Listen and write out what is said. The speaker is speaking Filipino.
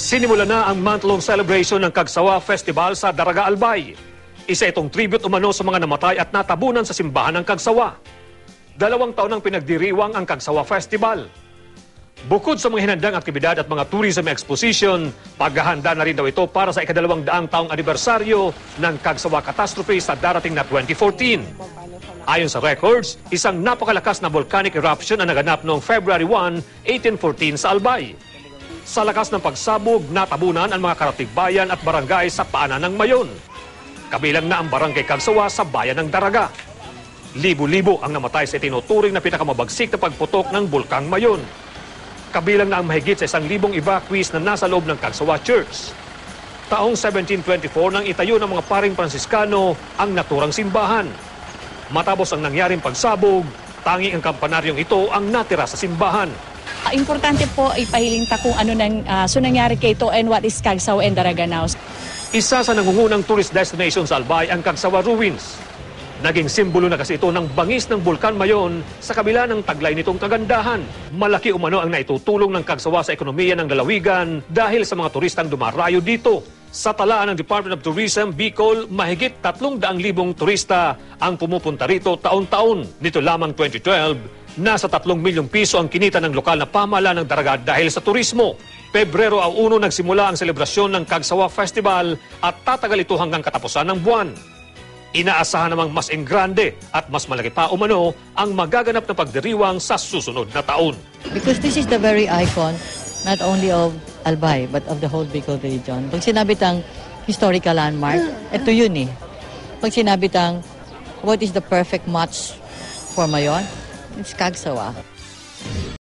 Sinimula na ang month-long celebration ng Kagsawa Festival sa Daraga Albay. Isa itong tribute umano sa mga namatay at natabunan sa simbahan ng Kagsawa. Dalawang taon ang pinagdiriwang ang Kagsawa Festival. Bukod sa mga hinandang aktibidad at mga tourism exposition, paghahanda na rin daw ito para sa ikadalawang daang taong anibersaryo ng Kagsawa Catastrophe sa darating na 2014. Ayon sa records, isang napakalakas na volcanic eruption ang naganap noong February 1, 1814 sa Albay. Sa lakas ng pagsabog, natabunan ang mga karatigbayan at barangay sa paanan ng Mayon. Kabilang na ang barangay Kagsawa sa bayan ng Daraga. Libo-libo ang namatay sa tinuturing na pinakamabagsik na pagputok ng Bulkang Mayon. Kabilang na ang mahigit sa isang libong evacuees na nasa loob ng Kagsawa Church. Taong 1724 nang itayo ng mga paring Pransiskano ang naturang simbahan. Matapos ang nangyaring pagsabog, tanging ang kampanaryong ito ang natira sa simbahan. Ah, Importante po ipahiling ta kung ano nang ah, so nangyari kay ito and what is Kagsaw and Daraganaw. Isa sa nangungunang tourist destination sa Albay ang Kagsawa Ruins. Naging simbolo na kasi ito ng bangis ng Bulkan Mayon sa kabila ng taglay nitong kagandahan. Malaki umano ang naitutulong ng Kagsawa sa ekonomiya ng lalawigan dahil sa mga turistang dumarayo dito. Sa talaan ng Department of Tourism, Bicol, mahigit 300,000 turista ang pumupunta rito taon-taon. Nito lamang 2012, nasa 3 milyong piso ang kinita ng lokal na pamahalaan ng Daraga dahil sa turismo. Pebrero ang uno nagsimula ang selebrasyon ng Kagsawa Festival at tatagal ito hanggang katapusan ng buwan. Inaasahan namang mas engrande at mas malaki pa umano ang magaganap na pagdiriwang sa susunod na taon. Because this is the very icon, not only of Albay, but of the whole Bicol region. Pag sinabi tang historical landmark, ito yun eh. Pag sinabi tang what is the perfect match for Mayon, it's Kagsawa.